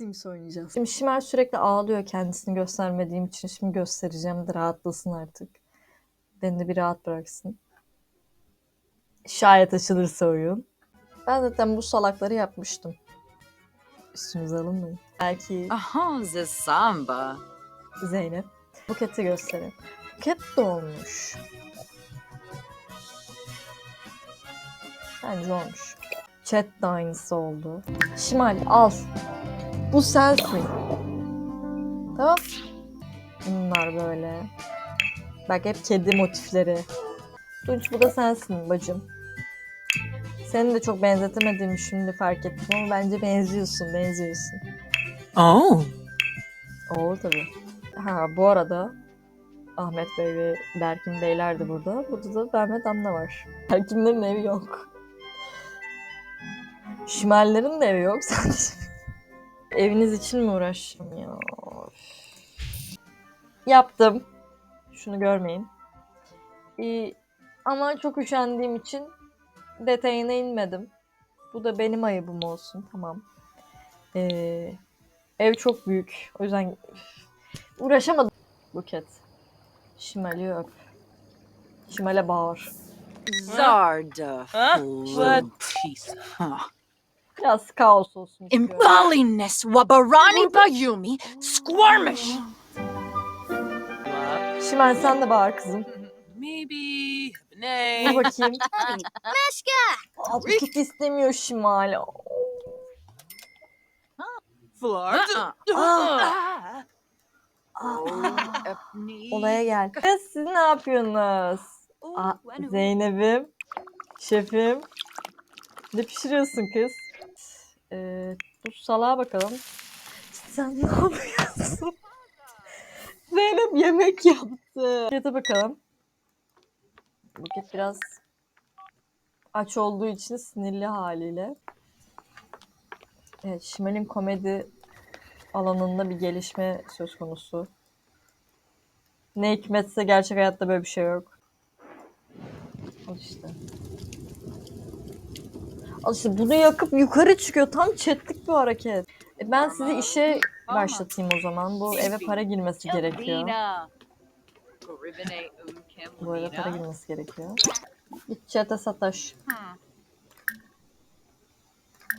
Sims oynayacağız. Şimdi Şimer sürekli ağlıyor kendisini göstermediğim için. Şimdi göstereceğim de rahatlasın artık. Beni de bir rahat bıraksın. Şayet açılırsa oyun. Ben zaten bu salakları yapmıştım. Üstünüze alınmayın. Belki Oh, the samba. Zeynep. Buket'i göstereyim. Buket dolmuş. Bence olmuş. Chat de aynısı oldu. Şimal al. Bu sensin. Tamam. Bunlar böyle. Bak hep kedi motifleri. Tunç bu da sensin bacım. Seni de çok benzetemediğimi şimdi fark ettim ama bence benziyorsun, benziyorsun. Oh. Oo tabii. Ha bu arada Ahmet Bey ve Berkin Beyler de burada. Burada da ve Damla var. Berkinlerin evi yok. Şimallerin de evi yok sadece. Eviniz için mi uğraşacağım ya? Of. Yaptım. Şunu görmeyin. Ee, ama çok üşendiğim için detayına inmedim. Bu da benim ayıbım olsun. Tamam. Ee, Ev çok büyük. O yüzden uğraşamadım. Buket. Şimal'i öp. Şimal'e bağır. Zarda. Huh. Biraz kaos olsun istiyorum. Wabarani bayumi squirmish. Şimal sen de bağır kızım. Maybe. Dur Nay. bakayım. Buket istemiyor Şimal. Florida. Ah. Olaya gel. Kız siz ne yapıyorsunuz? Aa, Zeynep'im. Şefim. Ne pişiriyorsun kız? Ee, bu salağa bakalım. Sen ne yapıyorsun? Zeynep yemek yaptı. Buket'e bakalım. Buket biraz aç olduğu için sinirli haliyle. Evet, Şimal'in komedi alanında bir gelişme söz konusu. Ne hikmetse gerçek hayatta böyle bir şey yok. Al. Al işte bunu yakıp yukarı çıkıyor. Tam chatlik bir hareket. E ben sizi işe başlatayım o zaman. Bu eve para girmesi gerekiyor. Bu eve para girmesi gerekiyor. Git chat'e sataş.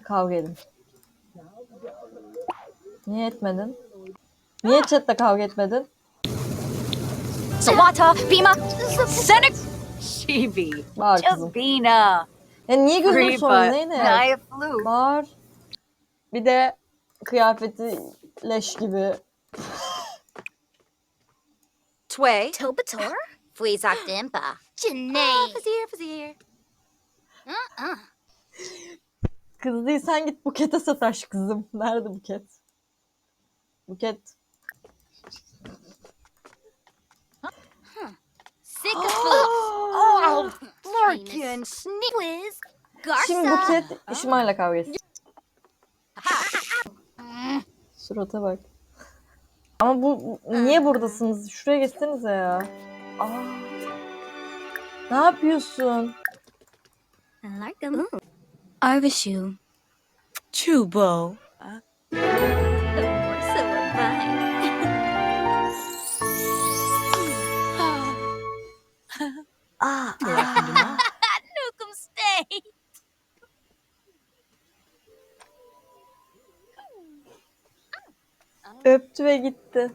Kavga edin. Niye etmedin? Niye chat'te kavga etmedin? Sawata, Bima, Senek, Shibi, kızım. Ya niye gözün sorun Ripa, neyine? Naya Flu. Bağır. Bir de kıyafeti leş gibi. Tway, Tobator? Fweezak Dimpa. Janae. Fazir, Fazir. Kız değil sen git bukete sataş kızım. Nerede buket? Buket. Florkin, Quiz. Şimdi Garza. buket İsmail'le kavga etsin. Surata bak. Ama bu niye buradasınız? Şuraya geçsenize ya. Aa. Ne yapıyorsun? I like them. Arvishu. Chubo. Öptü ve gitti.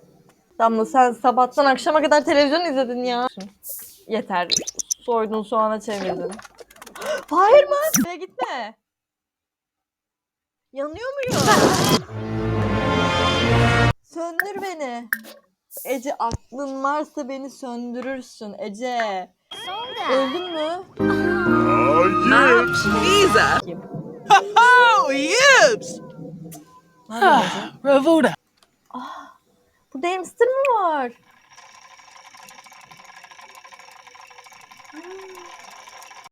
Damla sen sabahtan akşama kadar televizyon izledin ya. Yeter. Soydun soğana çevirdin. Hayır mı? Buraya gitme. Yanıyor muyum? Söndür beni. Ece aklın varsa beni söndürürsün Ece. Öldün mü? My pizza. Kim? Oh, yips. Ece? Ravuda.